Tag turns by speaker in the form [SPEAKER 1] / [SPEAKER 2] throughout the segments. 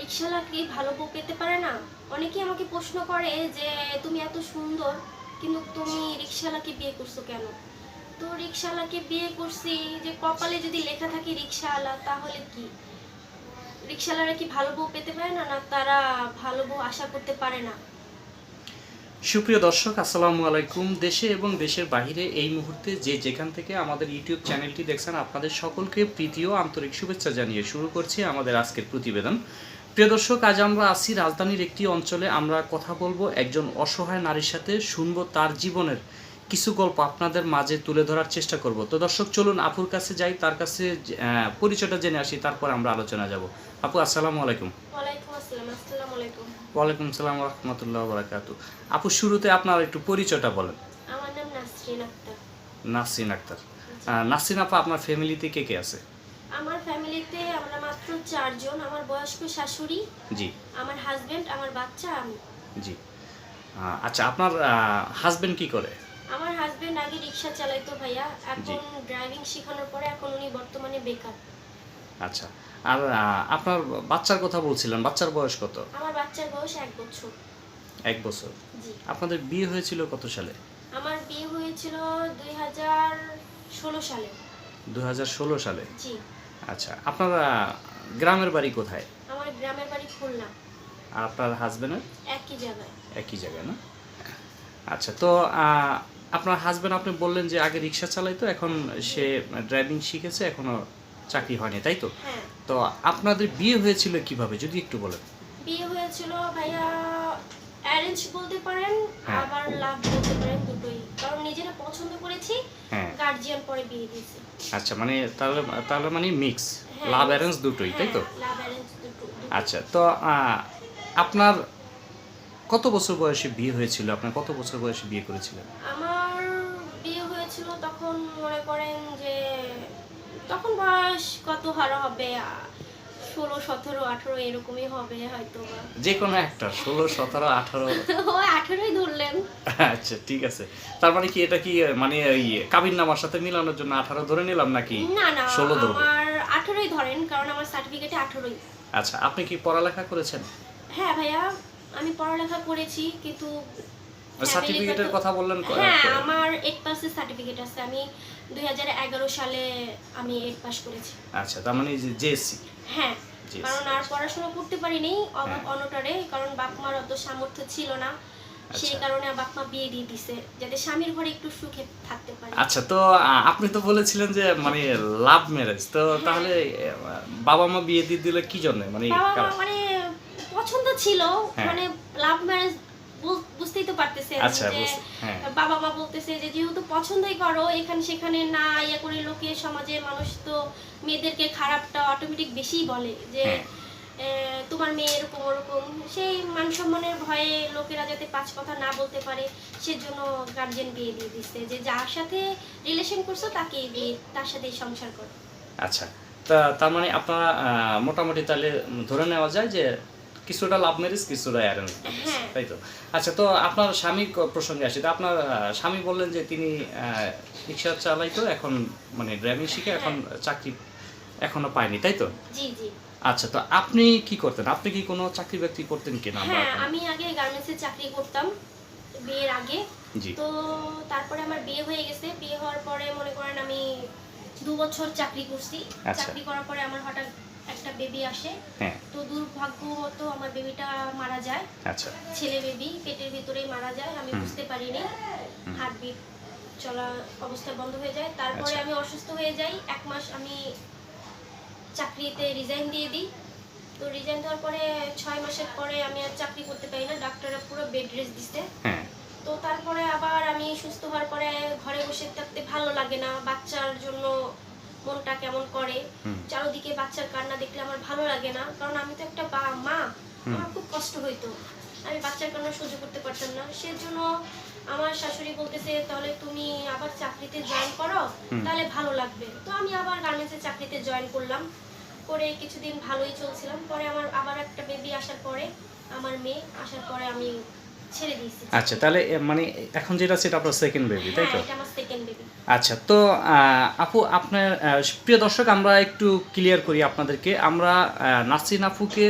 [SPEAKER 1] রিক্সাওয়ালা কি ভালো বউ পেতে পারে না? অনেকেই আমাকে প্রশ্ন করে যে, তুমি এত সুন্দর, কিন্তু তুমি রিক্সাওয়ালাকে বিয়ে করছ কেন? তো রিক্সাওয়ালাকে বিয়ে করছি যে, কপালে যদি লেখা থাকে রিক্সাওয়ালা তাহলে কি? রিক্সাওয়ালারা কি ভালো বউ পেতে পারে না না তারা ভালো বউ আশা করতে পারে না?
[SPEAKER 2] সুপ্রিয় দর্শক, আসসালামু আলাইকুম। দেশে এবং দেশের বাইরে এই মুহূর্তে যে যেখান থেকে আমাদের ইউটিউব চ্যানেলটি দেখছেন, আপনাদের সকলকে প্রীতি ও আন্তরিক শুভেচ্ছা জানিয়ে শুরু করছি আমাদের আজকের প্রতিবেদন। প্রিয় দর্শক আজ আমরা আছি রাজধানীর একটি অঞ্চলে। আমরা কথা বলব একজন অসহায় নারীর সাথে শুনব তার জীবনের কিছু গল্প আপনাদের মাঝে তুলে ধরার চেষ্টা করব। তো দর্শক চলুন আপুর কাছে যাই তার কাছে পরিচয়টা জেনে আসি তারপর আমরা আলোচনা যাব। আপু আসসালামু আলাইকুম।
[SPEAKER 1] ওয়ালাইকুম আসসালাম আসসালামু আলাইকুম।
[SPEAKER 2] ওয়ালাইকুম সালাম রহমতুল্লাহ বরাকাত আপু শুরুতে আপনার একটু পরিচয়টা বলেন।
[SPEAKER 1] আমার নাম নাসরিন আক্তার।
[SPEAKER 2] নাসরিন আক্তার। নাসরিন আপা আপনার ফ্যামিলিতে কে কে আছে?
[SPEAKER 1] আমার ফ্যামিলিতে আমরা মাত্র চারজন আমার বয়স্ক শাশুড়ি
[SPEAKER 2] জি।
[SPEAKER 1] আমার হাজবেন্ড আমার বাচ্চা আমি।
[SPEAKER 2] জি। আচ্ছা আপনার হাজবেন্ড কি করে?
[SPEAKER 1] আমার হাজবেন্ড আগে রিক্সা চালাইতো ভাইয়া। এখন ড্রাইভিং শেখানোর পরে এখন উনি বর্তমানে বেকার।
[SPEAKER 2] আচ্ছা আর আপনার বাচ্চার কথা বলছিলেন বাচ্চার বয়স কত?
[SPEAKER 1] আমার বাচ্চার বয়স এক বছর।
[SPEAKER 2] এক বছর।
[SPEAKER 1] জি।
[SPEAKER 2] আপনাদের বিয়ে হয়েছিল কত সালে?
[SPEAKER 1] আমার বিয়ে হয়েছিল দুই হাজার ষোলো সালে।
[SPEAKER 2] দু হাজার ষোলো সালে।
[SPEAKER 1] জি।
[SPEAKER 2] আচ্ছা আপনার গ্রামের বাড়ি কোথায়?
[SPEAKER 1] আমার গ্রামের বাড়ি খুলনা।
[SPEAKER 2] আর আপনার হাজবেন্ডের
[SPEAKER 1] একই জায়গায়।
[SPEAKER 2] একই জায়গায় না? আচ্ছা তো আপনার হাজবেন্ড আপনি বললেন যে আগে রিক্সা চালাইতো এখন সে ড্রাইভিং শিখেছে এখনও চাকরি হয়নি তাই তো?
[SPEAKER 1] হ্যাঁ।
[SPEAKER 2] তো আপনাদের বিয়ে হয়েছিল কীভাবে যদি একটু বলেন।
[SPEAKER 1] বিয়ে হয়েছিল ভাইয়া অ্যারেঞ্জ বলতে পারেন
[SPEAKER 2] হ্যাঁ।
[SPEAKER 1] আবার লাভ বলতে পারেন দুটোই। কারণ নিজেরা পছন্দ করেছি
[SPEAKER 2] হ্যাঁ।
[SPEAKER 1] গার্জিয়ান পরে বিয়ে দিয়েছি।
[SPEAKER 2] আচ্ছা মানে তাহলে তাহলে মানে মিক্স
[SPEAKER 1] হ্যাঁ,
[SPEAKER 2] লাভ অ্যারেঞ্জ দুটোই তাই তো?
[SPEAKER 1] হ্যাঁ, লাভ অ্যারেঞ্জ দুটো দুটো।
[SPEAKER 2] আচ্ছা তো আপনার কত বছর বয়সে বিয়ে হয়েছিল? আপনার কত বছর বয়সে বিয়ে করেছিলেন?
[SPEAKER 1] আমার বিয়ে হয়েছিল তখন মনে করেন যে তখন বয়স কত হারা হবে ষোলো সতেরো আঠেরো এরকমই হবে হয়তো বা
[SPEAKER 2] যে কোনো একটা ষোলো সতেরো আঠারো।
[SPEAKER 1] আঠেরোই ধরলেন।
[SPEAKER 2] আচ্ছা ঠিক আছে। তার মানে কি এটা কি মানে ওই কাবিন নামার সাথে মিলানোর জন্য আঠারো ধরে নিলাম নাকি
[SPEAKER 1] না না
[SPEAKER 2] ষোলো ধরবো?
[SPEAKER 1] আমার আঠেরোই ধরেন কারণ আমার সার্টিফিকেটে আঠেরোই।
[SPEAKER 2] আচ্ছা আপনি কি পড়ালেখা করেছেন?
[SPEAKER 1] হ্যাঁ ভাইয়া আমি পড়ালেখা করেছি কিন্তু
[SPEAKER 2] সার্টিফিকেটের কথা বললেন
[SPEAKER 1] হ্যাঁ আমার এইট পাসের সার্টিফিকেট আছে। আমি দুই হাজার এগারো সালে আমি এইট পাস করেছি।
[SPEAKER 2] আচ্ছা তার মানে জেএসসি
[SPEAKER 1] হ্যাঁ কারণ আর পড়াশোনা করতে পারিনি অভাব
[SPEAKER 2] হ্যাঁ।
[SPEAKER 1] কারণ বাপ মার অত সামর্থ্য ছিল না সেই
[SPEAKER 2] আচ্ছা।
[SPEAKER 1] কারণে বাপ মা বিয়ে দিয়ে দিছে যাতে স্বামীর ঘরে একটু সুখে থাকতে পারে
[SPEAKER 2] আচ্ছা তো আপনি তো বলেছিলেন যে মানে লাভ ম্যারেজ তো তাহলে বাবা মা বিয়ে দিয়ে দিলে কি জন্য মানে কারণ-
[SPEAKER 1] মানে পছন্দ ছিল
[SPEAKER 2] হ্যাঁ।
[SPEAKER 1] মানে লাভ ম্যারেজ বুঝতেই তো পারতেছেন
[SPEAKER 2] আচ্ছা, হ্যাঁ।
[SPEAKER 1] বাবা মা বলতেছে যে যেহেতু পছন্দই করো এখানে সেখানে না ইয়ে করে লোকে সমাজে মানুষ তো মেয়েদেরকে খারাপটা অটোমেটিক বেশিই বলে যে
[SPEAKER 2] হ্যাঁ।
[SPEAKER 1] তোমার মেয়ে এরকম ওরকম। সেই মান সম্মানের ভয়ে লোকেরা যাতে পাঁচ কথা না বলতে পারে সেজন্য গার্জেন বিয়ে দিয়ে দিচ্ছে যে যার সাথে রিলেশন করছ তাকে বিয়ে তার সাথেই সংসার করো।
[SPEAKER 2] আচ্ছা। তা তার মানে আপনারা মোটামুটি তাহলে ধরে নেওয়া যায় যে কিছুটা লাভ ম্যারেজ কিছুটা অ্যারেঞ্জ
[SPEAKER 1] হ্যাঁ।
[SPEAKER 2] তাই তো? আচ্ছা তো আপনার স্বামী প্রসঙ্গে আসি। তো আপনার স্বামী বললেন যে তিনি রিক্সা চালাইতো এখন মানে ড্রাইভিং শিখে এখন চাকরি এখনও পায়নি তাই তো?
[SPEAKER 1] জি জি।
[SPEAKER 2] আচ্ছা তো আপনি কি করতেন? আপনি কি কোনো চাকরি বাকরি করতেন কিনা?
[SPEAKER 1] হ্যাঁ আমি আগে গার্মেন্টসে চাকরি করতাম বিয়ের আগে। তো তারপরে আমার বিয়ে হয়ে গেছে। বিয়ে হওয়ার পরে মনে করেন আমি দু বছর চাকরি করছি।
[SPEAKER 2] আচ্ছা।
[SPEAKER 1] চাকরি করার পরে আমার হঠাৎ একটা বেবি আসে।
[SPEAKER 2] হ্যাঁ।
[SPEAKER 1] তো দুর্ভাগ্যবশত আমার বেবিটা মারা যায়।
[SPEAKER 2] আচ্ছা।
[SPEAKER 1] ছেলে বেবি পেটের ভিতরেই মারা যায়। আমি বুঝতে পারিনি। হার্টবিট চলা অবস্থা বন্ধ হয়ে যায়। তারপরে
[SPEAKER 2] আচ্ছা।
[SPEAKER 1] আমি অসুস্থ হয়ে যাই। এক মাস আমি চাকরিতে রিজাইন দিয়ে দিই। তো রিজাইন দেওয়ার পরে ছয় মাসের পরে আমি আর চাকরি করতে পারি না ডাক্তাররা পুরো বেড রেস্ট দিছে।
[SPEAKER 2] হ্যাঁ।
[SPEAKER 1] তো তারপরে আবার আমি সুস্থ হওয়ার পরে ঘরে বসে থাকতে ভালো লাগে না বাচ্চার জন্য মনটা কেমন করে। চারোদিকে বাচ্চার কান্না দেখলে আমার ভালো লাগে না কারণ আমি তো একটা বা মা। আমার খুব কষ্ট হইতো। আমি বাচ্চার কান্না সহ্য করতে পারতাম না। সেজন্য আমার শাশুড়ি বলতেছে তাহলে তুমি আবার চাকরিতে জয়েন করো তাহলে ভালো লাগবে। তো আমি আবার গার্মেন্টসের চাকরিতে জয়েন করলাম। করে কিছুদিন ভালোই চলছিলাম। পরে আমার আবার একটা বেবি আসার পরে আমার মেয়ে আসার পরে আমি ছেড়ে দিয়েছি।
[SPEAKER 2] আচ্ছা তাহলে মানে এখন যেটা সেটা আপনার সেকেন্ড বেবি তাই তো?
[SPEAKER 1] হ্যাঁ এটা আমার সেকেন্ড বেবি
[SPEAKER 2] আচ্ছা তো আপু আপনার প্রিয় দর্শক আমরা একটু ক্লিয়ার করি আপনাদেরকে। আমরা নাসরিন আপুকে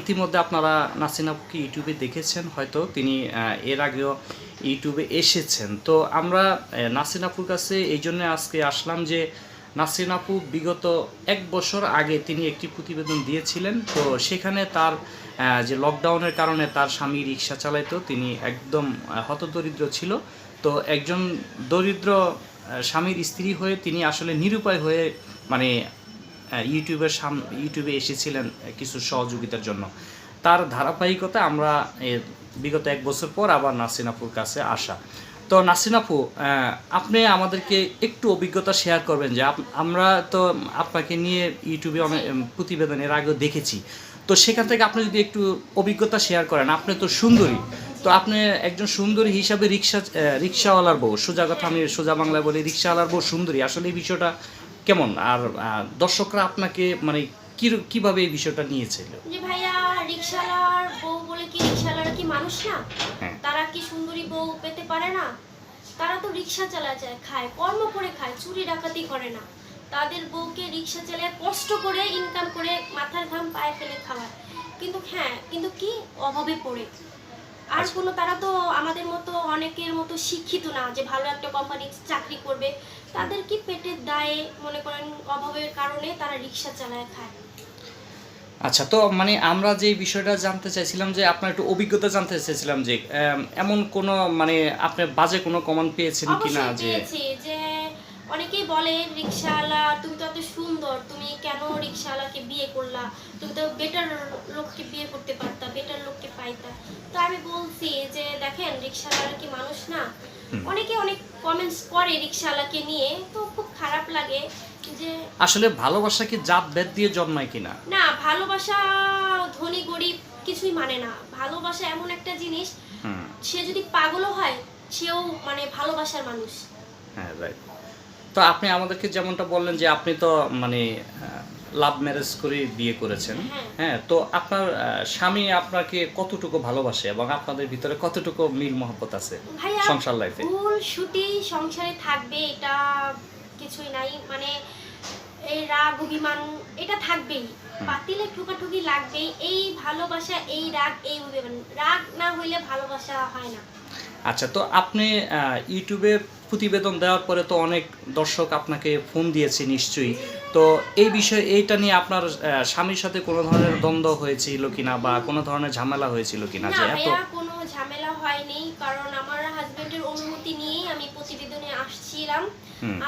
[SPEAKER 2] ইতিমধ্যে আপনারা নাসিন আপুকে ইউটিউবে দেখেছেন? হয়তো তিনি এর আগেও ইউটিউবে এসেছেন। তো আমরা নাসিন আপুর কাছে এই জন্য আজকে আসলাম যে নাসরিন আপু বিগত এক বছর আগে তিনি একটি প্রতিবেদন দিয়েছিলেন। তো সেখানে তার যে লকডাউনের কারণে তার স্বামী রিক্সা চালাইতো, তিনি একদম হতদরিদ্র ছিল। তো একজন দরিদ্র স্বামীর স্ত্রী হয়ে তিনি আসলে নিরুপায় হয়ে মানে ইউটিউবের সাম, ইউটিউবে এসেছিলেন কিছু সহযোগিতার জন্য। তার ধারাবাহিকতা আমরা বিগত এক বছর পর আবার নাসরিন আপুর কাছে আসা। তো নাসরিন আপু আপনি আমাদেরকে একটু অভিজ্ঞতা শেয়ার করবেন যে আমরা তো আপনাকে নিয়ে ইউটিউবে অনেক প্রতিবেদন এর আগেও দেখেছি। তো সেখান থেকে আপনি যদি একটু অভিজ্ঞতা শেয়ার করেন, আপনি তো সুন্দরী। তো আপনি একজন সুন্দরী হিসাবে রিক্সা রিক্সাওয়ালার বউ। সোজা কথা আমি সোজা বাংলায় বলি, রিক্সাওয়ালার বউ সুন্দরী। আসলে এই বিষয়টা কেমন? আর দর্শকরা আপনাকে মানে কি কীভাবে এই বিষয়টা নিয়েছিল?
[SPEAKER 1] যে ভাইয়া রিক্সালার বউ বলে কি রিক্সালার কি মানুষ না?
[SPEAKER 2] হ্যাঁ।
[SPEAKER 1] তারা কি সুন্দরী বউ পেতে পারে না? তারা তো রিক্সা চালা যায় খায় কর্ম করে খায় চুরি ডাকাতি করে না। তাদের বউকে রিক্সা চালিয়ে কষ্ট করে ইনকাম করে মাথার ঘাম পায়ে ফেলে খাওয়ায়। কিন্তু হ্যাঁ কিন্তু কি অভাবে পড়ে। আর
[SPEAKER 2] আচ্ছা।
[SPEAKER 1] কোনো তারা তো আমাদের মতো অনেকের মতো শিক্ষিত না যে ভালো একটা কোম্পানি চাকরি করবে তাদের কি পেটের দায়ে মনে করেন অভাবের কারণে তারা রিক্সা চালায় খায়?
[SPEAKER 2] আচ্ছা তো মানে আমরা যে বিষয়টা জানতে চাইছিলাম যে আপনার একটু অভিজ্ঞতা জানতে চাইছিলাম যে এমন কোনো মানে আপনি বাজে কোনো কমান পেয়েছেন কিনা যে
[SPEAKER 1] যে অনেকেই বলে রিক্সাওয়ালা তুমি তো এত সুন্দর তুমি কেন রিক্সাওয়ালাকে বিয়ে করলা? তুমি তো বেটার লোককে বিয়ে করতে পারতা বেটার লোককে পাইতা। তো আমি বলছি যে দেখেন রিক্সাওয়ালা কি মানুষ না? অনেকে অনেক কমেন্টস করে রিক্সাওয়ালাকে নিয়ে তো খুব খারাপ লাগে যে
[SPEAKER 2] আসলে ভালোবাসা কি জাত ভেদ দিয়ে জন্মায় কিনা?
[SPEAKER 1] না ভালোবাসা ধনী গরিব কিছুই মানে না। ভালোবাসা এমন একটা জিনিস সে যদি পাগলও হয় সেও মানে ভালোবাসার মানুষ।
[SPEAKER 2] হ্যাঁ রাইট তো আপনি আমাদেরকে যেমনটা বললেন যে আপনি তো মানে লাভ ম্যারেজ করে বিয়ে করেছেন।
[SPEAKER 1] হ্যাঁ।
[SPEAKER 2] তো আপনার স্বামী আপনাকে কতটুকু ভালোবাসে এবং আপনাদের ভিতরে কতটুকু মিল মহব্বত আছে সংসার লাইফে
[SPEAKER 1] ভুল ছুটি সংসারে থাকবে এটা কিছুই নাই। মানে এই রাগ অভিমান এটা থাকবেই। পাতিলে ঠুকাঠুকি লাগবেই। এই ভালোবাসা এই রাগ এই অভিমান। রাগ না হইলে ভালোবাসা হয় না।
[SPEAKER 2] আচ্ছা তো আপনি ইউটিউবে প্রতিবেদন দেওয়ার পরে তো অনেক দর্শক আপনাকে ফোন দিয়েছে নিশ্চয়ই। তো এই বিষয়ে এইটা নিয়ে আপনার স্বামীর সাথে কোনো ধরনের দ্বন্দ্ব হয়েছিল কিনা বা কোনো ধরনের ঝামেলা হয়েছিল কিনা?
[SPEAKER 1] না
[SPEAKER 2] যে এত
[SPEAKER 1] কোনো ঝামেলা হয়নি কারণ আমার হাজবেন্ডের অনুমতি নিয়েই আমি প্রতিবেদনে আসছিলাম।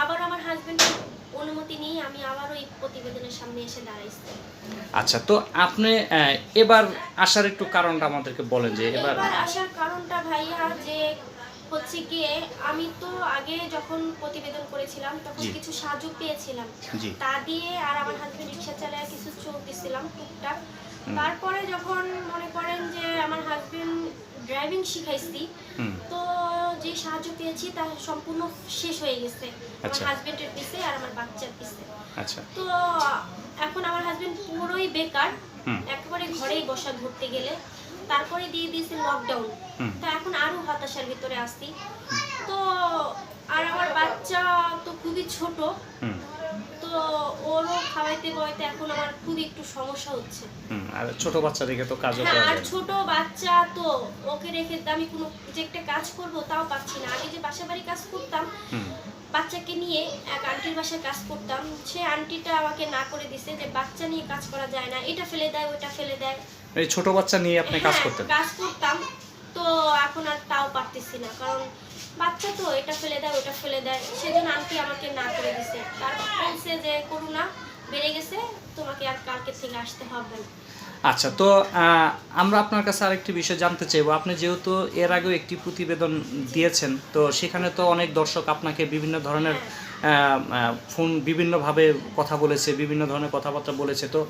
[SPEAKER 1] আবার আমার হাজবেন্ডের অনুমতি নিয়ে আমি আবার ওই প্রতিবেদনের সামনে এসে দাঁড়াইছি।
[SPEAKER 2] আচ্ছা তো আপনি এবার আসার একটু কারণটা আমাদেরকে বলেন যে
[SPEAKER 1] এবার আসার কারণটা ভাইয়া যে হচ্ছে গিয়ে আমি তো আগে যখন প্রতিবেদন করেছিলাম তখন কিছু সাহায্য পেয়েছিলাম। তা দিয়ে আর আমার হাজবেন্ড রিক্সা চালায় কিছু চলতেছিলাম টুকটাক। তারপরে যখন মনে করেন যে আমার হাজবেন্ড ড্রাইভিং শিখাইছি তো যে সাহায্য পেয়েছি তা সম্পূর্ণ শেষ হয়ে গেছে। আমার
[SPEAKER 2] আচ্ছা।
[SPEAKER 1] হাজবেন্ডের পিছে আর আমার বাচ্চার পিছে।
[SPEAKER 2] আচ্ছা।
[SPEAKER 1] তো এখন আমার হাজবেন্ড পুরোই বেকার। একেবারে ঘরেই বসা ঘুরতে গেলে। তারপরে দিয়ে দিয়েছে লকডাউন তো এখন আরও হতাশার ভিতরে আসছি তো আর আমার বাচ্চা তো খুবই ছোট। তো ওরও খাওয়াইতে বইতে এখন আমার খুবই একটু সমস্যা হচ্ছে।
[SPEAKER 2] আর ছোট বাচ্চা দেখে তো কাজও
[SPEAKER 1] হ্যাঁ
[SPEAKER 2] করা
[SPEAKER 1] আর ছোট বাচ্চা তো ওকে রেখে আমি কোনো যে একটা কাজ করব তাও পাচ্ছি না। আগে যে বাসা বাড়ি কাজ করতাম বাচ্চাকে নিয়ে এক আন্টির বাসায় কাজ করতাম। সে আন্টিটা আমাকে না করে দিছে যে বাচ্চা নিয়ে কাজ করা যায় না এটা ফেলে দেয় ওটা ফেলে দেয়।
[SPEAKER 2] এই ছোট বাচ্চা নিয়ে আপনি কাজ
[SPEAKER 1] হ্যাঁ,
[SPEAKER 2] করতেন?
[SPEAKER 1] কাজ করতাম। তো এখন আর তাও পারতেছি না কারণ বাচ্চা তো এটা ফেলে দেয় ওটা ফেলে দেয়। সেজন্য আন্টি আমাকে না করে দিছে। তারপর বলছে যে করুণা বেড়ে গেছে তোমাকে আর কালকে থেকে আসতে হবে না।
[SPEAKER 2] আচ্ছা তো আমরা আপনার কাছে আরেকটি বিষয় জানতে চাইব। আপনি যেহেতু এর আগেও একটি প্রতিবেদন দিয়েছেন তো সেখানে তো অনেক দর্শক আপনাকে বিভিন্ন ধরনের ফোন বিভিন্নভাবে কথা বলেছে বিভিন্ন ধরনের কথাবার্তা বলেছে। তো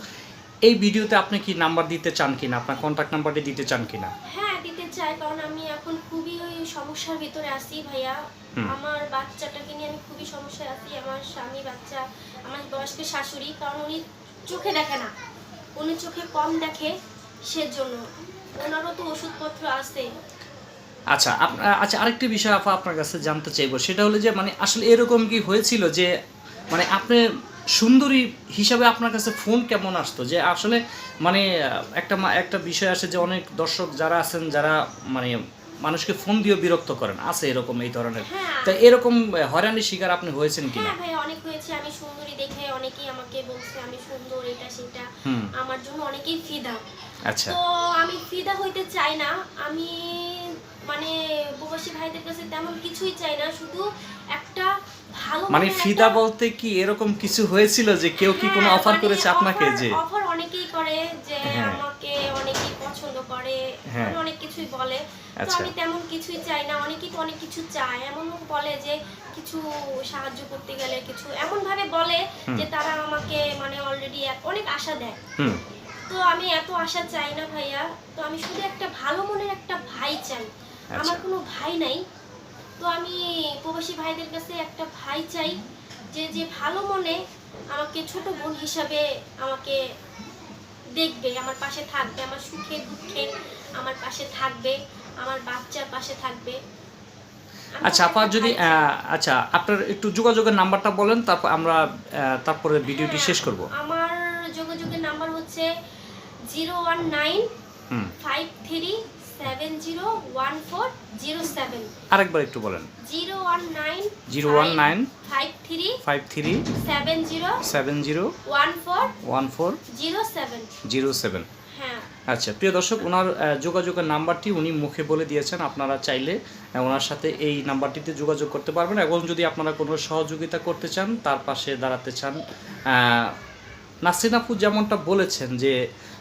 [SPEAKER 2] এই ভিডিওতে আপনি কি নাম্বার দিতে চান কিনা? আপনার কন্ট্যাক্ট নাম্বারটি দিতে চান কিনা?
[SPEAKER 1] হ্যাঁ দিতে চাই কারণ আমি এখন খুবই ওই সমস্যার ভিতরে আছি ভাইয়া। আমার বাচ্চাটাকে নিয়ে আমি খুবই সমস্যায় আছি। আমার স্বামী বাচ্চা আমার বয়স্ক শাশুড়ি কারণ উনি চোখে দেখে না। উনি চোখে কম দেখে সেজন্য। ওনারও তো ওষুধপত্র আছে।
[SPEAKER 2] আচ্ছা আচ্ছা আরেকটি বিষয় আপা আপনার কাছে জানতে চাইব। সেটা হলো যে মানে আসলে এরকম কি হয়েছিল যে মানে আপনি সুন্দরী হিসাবে আপনার কাছে ফোন কেমন আসতো? যে আসলে মানে একটা একটা বিষয় আসে যে অনেক দর্শক যারা আছেন যারা মানে মানুষকে ফোন দিয়ে বিরক্ত করেন। আছে এরকম এই ধরনের?
[SPEAKER 1] হ্যাঁ।
[SPEAKER 2] তা এরকম হয়রানির শিকার আপনি হয়েছেন কিনা?
[SPEAKER 1] হ্যাঁ ভাই অনেক হয়েছে। আমি সুন্দরী দেখে অনেকেই আমাকে বলছে আমি সুন্দর এটা সেটা। আমার জন্য অনেকেই ফিদা।
[SPEAKER 2] আচ্ছা।
[SPEAKER 1] তো আমি ফিদা হইতে চাই না। আমি মানে প্রবাসী ভাইদের কাছে তেমন কিছুই চাই না। শুধু একটা ভালো
[SPEAKER 2] মানে ফিদা বলতে কি এরকম কিছু হয়েছিল যে কেউ কি কোনো অফার করেছে আপনাকে যে?
[SPEAKER 1] অফার হ্যাঁ, অনেকেই করে যে
[SPEAKER 2] হ্যাঁ।
[SPEAKER 1] আমাকে অনেকেই পছন্দ করে।
[SPEAKER 2] হ্যাঁ।
[SPEAKER 1] মানে অনেক কিছুই বলে। তো
[SPEAKER 2] আচ্ছা।
[SPEAKER 1] আমি তেমন কিছুই চাই না। অনেকেই তো অনেক কিছু চায়। এমন বলে যে কিছু সাহায্য করতে গেলে কিছু এমন ভাবে বলে যে তারা আমাকে মানে অলরেডি অনেক আশা দেয়। তো আমি এত আশা চাই না ভাইয়া। তো আমি শুধু একটা ভালো মনের একটা ভাই চাই।
[SPEAKER 2] আচ্ছা।
[SPEAKER 1] আমার কোনো ভাই নাই। তো আমি প্রবাসী ভাইদের কাছে একটা ভাই চাই যে যে ভালো মনে আমাকে ছোট বোন হিসাবে আমাকে দেখবে আমার পাশে থাকবে আমার সুখে দুঃখে আমার পাশে থাকবে আমার বাচ্চার পাশে থাকবে।
[SPEAKER 2] আচ্ছা
[SPEAKER 1] একটা
[SPEAKER 2] আপা যদি আচ্ছা আপনার একটু যোগাযোগের নাম্বারটা বলেন তারপর আমরা তারপরে ভিডিওটি
[SPEAKER 1] হ্যাঁ,
[SPEAKER 2] শেষ করব।
[SPEAKER 1] আমার যোগাযোগের নাম্বার হচ্ছে zero one nine five three seven zero one four zero seven.
[SPEAKER 2] আরেকবার একটু বলেন।
[SPEAKER 1] Zero one nine
[SPEAKER 2] zero one nine
[SPEAKER 1] five three
[SPEAKER 2] five three
[SPEAKER 1] seven zero
[SPEAKER 2] seven zero
[SPEAKER 1] one four
[SPEAKER 2] one four
[SPEAKER 1] zero seven.
[SPEAKER 2] Zero seven.
[SPEAKER 1] হ্যাঁ।
[SPEAKER 2] আচ্ছা প্রিয় দর্শক ওনার যোগাযোগের নাম্বারটি উনি মুখে বলে দিয়েছেন। আপনারা চাইলে ওনার সাথে এই নাম্বারটিতে যোগাযোগ করতে পারবেন এবং যদি আপনারা কোনো সহযোগিতা করতে চান তার পাশে দাঁড়াতে চান। আহ, যেমনটা বলেছেন যে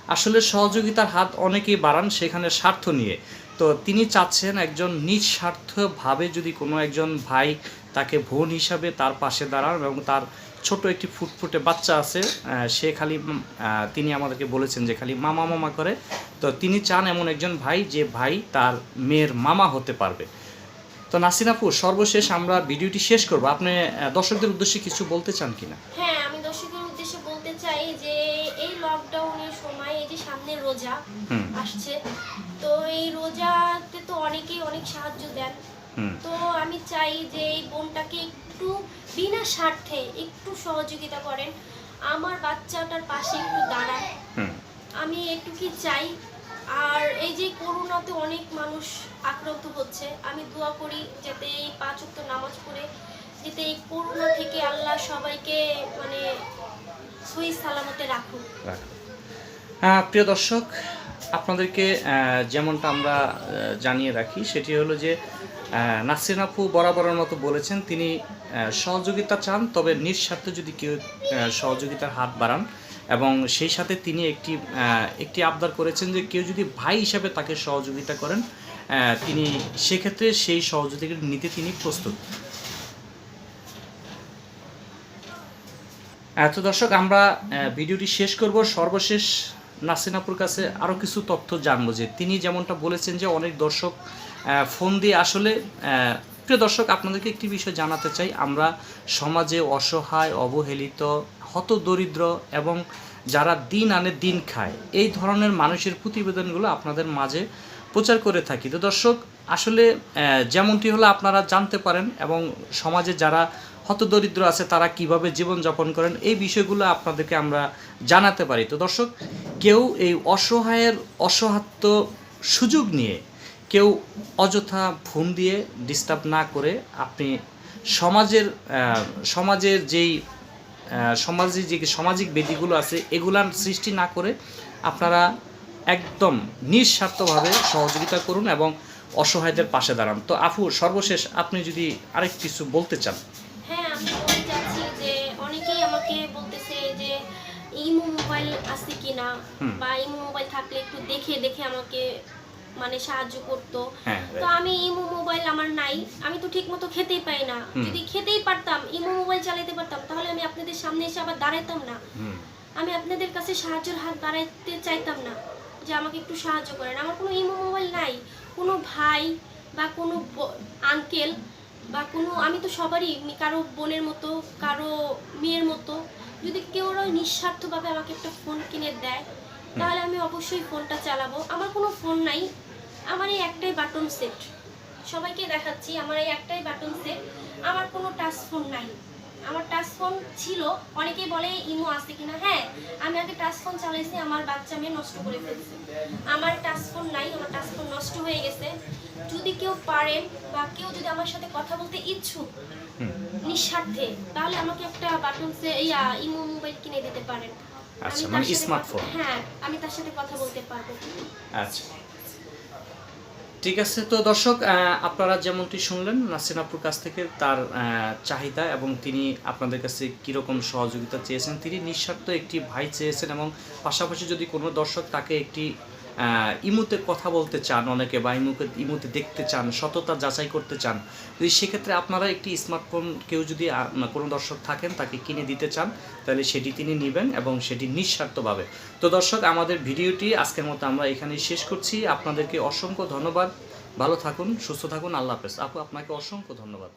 [SPEAKER 2] আসলে সহযোগিতার হাত অনেকেই বাড়ান সেখানে স্বার্থ নিয়ে। তো তিনি চাচ্ছেন একজন নিঃস্বার্থভাবে যদি কোনো একজন ভাই তাকে বোন হিসাবে তার পাশে দাঁড়ান এবং তার ছোট একটি ফুটফুটে বাচ্চা আছে সে খালি তিনি আমাদেরকে বলেছেন যে খালি মামা মামা করে। তো তিনি চান এমন একজন ভাই যে ভাই তার মেয়ের মামা হতে পারবে। তো নাসিন আপু সর্বশেষ আমরা ভিডিওটি শেষ করব। আপনি দর্শকদের উদ্দেশ্যে কিছু বলতে চান কিনা?
[SPEAKER 1] হ্যাঁ আমি দর্শকের উদ্দেশ্যে বলতে চাই যে এই লকডাউনের সময় এই যে সামনে রোজা আসছে তো এই রোজাতে তো অনেকেই অনেক সাহায্য দেন। তো আমি চাই যে এই বোনটাকে একটু বিনা স্বার্থে একটু সহযোগিতা করেন। আমার বাচ্চাটার পাশে একটু দাঁড়ান। আমি একটু কি চাই। আর এই যে করোনাতে অনেক মানুষ আক্রান্ত হচ্ছে আমি দোয়া করি যাতে এই পাঁচ ওয়াক্ত নামাজ পড়ে যাতে এই করোনা থেকে আল্লাহ সবাইকে মানে সহি সালামতে রাখুন
[SPEAKER 2] প্রিয় দর্শক আপনাদেরকে যেমনটা আমরা জানিয়ে রাখি সেটি হলো যে নাসরিন আপু বরাবরের মতো বলেছেন, তিনি সহযোগিতা চান, তবে নিঃস্বার্থে যদি কেউ সহযোগিতার হাত বাড়ান। এবং সেই সাথে তিনি একটি একটি আবদার করেছেন যে কেউ যদি ভাই হিসাবে তাকে সহযোগিতা করেন তিনি সেক্ষেত্রে সেই সহযোগিতা নিতে তিনি প্রস্তুত। এত দর্শক, আমরা ভিডিওটি শেষ করব। সর্বশেষ নাসিনাপুর কাছে আরও কিছু তথ্য জানব যে, তিনি যেমনটা বলেছেন যে অনেক দর্শক ফোন দিয়ে আসলে প্রিয় দর্শক, আপনাদেরকে একটি বিষয় জানাতে চাই। আমরা সমাজে অসহায়, অবহেলিত হত দরিদ্র এবং যারা দিন আনে দিন খায়, এই ধরনের মানুষের প্রতিবেদনগুলো আপনাদের মাঝে প্রচার করে থাকি। তো দর্শক, আসলে যেমনটি হলো আপনারা জানতে পারেন এবং সমাজে যারা হতদরিদ্র আছে, তারা কীভাবে জীবনযাপন করেন, এই বিষয়গুলো আপনাদেরকে আমরা জানাতে পারি। তো দর্শক, কেউ এই অসহায়ের অসহাত্ম সুযোগ নিয়ে কেউ অযথা ফোন দিয়ে ডিস্টার্ব না করে আপনি সমাজের সমাজের যেই সমাজে যে সামাজিক বেদিগুলো আছে এগুলার সৃষ্টি না করে আপনারা একদম নিঃস্বার্থভাবে সহযোগিতা করুন এবং অসহায়দের পাশে দাঁড়ান। তো আফু সর্বশেষ আপনি যদি আরেক কিছু বলতে চান।
[SPEAKER 1] হ্যাঁ আমি বলতে চাচ্ছি যে অনেকেই আমাকে বলতেছে যে ইমো মোবাইল আছে কিনা বা ইমো মোবাইল থাকলে একটু দেখে দেখে আমাকে মানে সাহায্য করতো।
[SPEAKER 2] হ্যাঁ
[SPEAKER 1] তো আমি ইমো মোবাইল আমার নাই। আমি তো ঠিক মতো খেতেই পাই না। যদি খেতেই পারতাম ইমো মোবাইল চালাতে পারতাম তাহলে আমি আপনাদের সামনে এসে আবার দাঁড়াইতাম না। আমি আপনাদের কাছে সাহায্যের হাত বাড়াইতে চাইতাম না যে আমাকে একটু সাহায্য করেন। আমার কোনো ইমো মোবাইল নাই। কোনো ভাই বা কোনো আঙ্কেল বা কোনো আমি তো সবারই কারও বোনের মতো কারও মেয়ের মতো। যদি কেউ ওরা নিঃস্বার্থভাবে আমাকে একটা ফোন কিনে দেয় তাহলে আমি অবশ্যই ফোনটা চালাবো। আমার কোনো ফোন নাই। আমার এই একটাই বাটন সেট সবাইকে দেখাচ্ছি আমার এই একটাই বাটন সেট আমার কোনো টাচ ফোন নাই। আমার টাচ ফোন ছিল অনেকেই বলে ইমো আছে কিনা। হ্যাঁ আমি আগে টাচ ফোন চালাইছি আমার বাচ্চা মেয়ে নষ্ট করে ফেলছে। আমার টাচ ফোন নাই আমার টাচ ফোন নষ্ট হয়ে গেছে। যদি কেউ পারেন বা কেউ যদি আমার সাথে কথা বলতে ইচ্ছুক নিঃস্বার্থে তাহলে আমাকে একটা বাটন সে ইয়া ইমো মোবাইল কিনে দিতে পারেন।
[SPEAKER 2] আচ্ছা, মানে।
[SPEAKER 1] কথা- হ্যাঁ আমি তার সাথে কথা বলতে পারব।
[SPEAKER 2] আচ্ছা। ঠিক আছে, তো দর্শক আপনারা যেমনটি শুনলেন নাসিনাপুর কাছ থেকে তার চাহিদা এবং তিনি আপনাদের কাছে কীরকম সহযোগিতা চেয়েছেন, তিনি নিঃস্বার্থ একটি ভাই চেয়েছেন এবং পাশাপাশি যদি কোনো দর্শক তাকে একটি ইমুতে কথা বলতে চান অনেকে বা ইমুকে, ইমুতে দেখতে চান, সততা যাচাই করতে চান, যদি সেক্ষেত্রে আপনারা একটি স্মার্টফোন কেউ যদি কোনো দর্শক থাকেন, তাকে কিনে দিতে চান, তাহলে সেটি তিনি নেবেন এবং সেটি নিঃস্বার্থভাবে। তো দর্শক, আমাদের ভিডিওটি আজকের মতো আমরা এখানেই শেষ করছি। আপনাদেরকে অসংখ্য ধন্যবাদ। ভালো থাকুন, সুস্থ থাকুন। আল্লাহ হাফেজ। আপু, আপনাকে অসংখ্য ধন্যবাদ।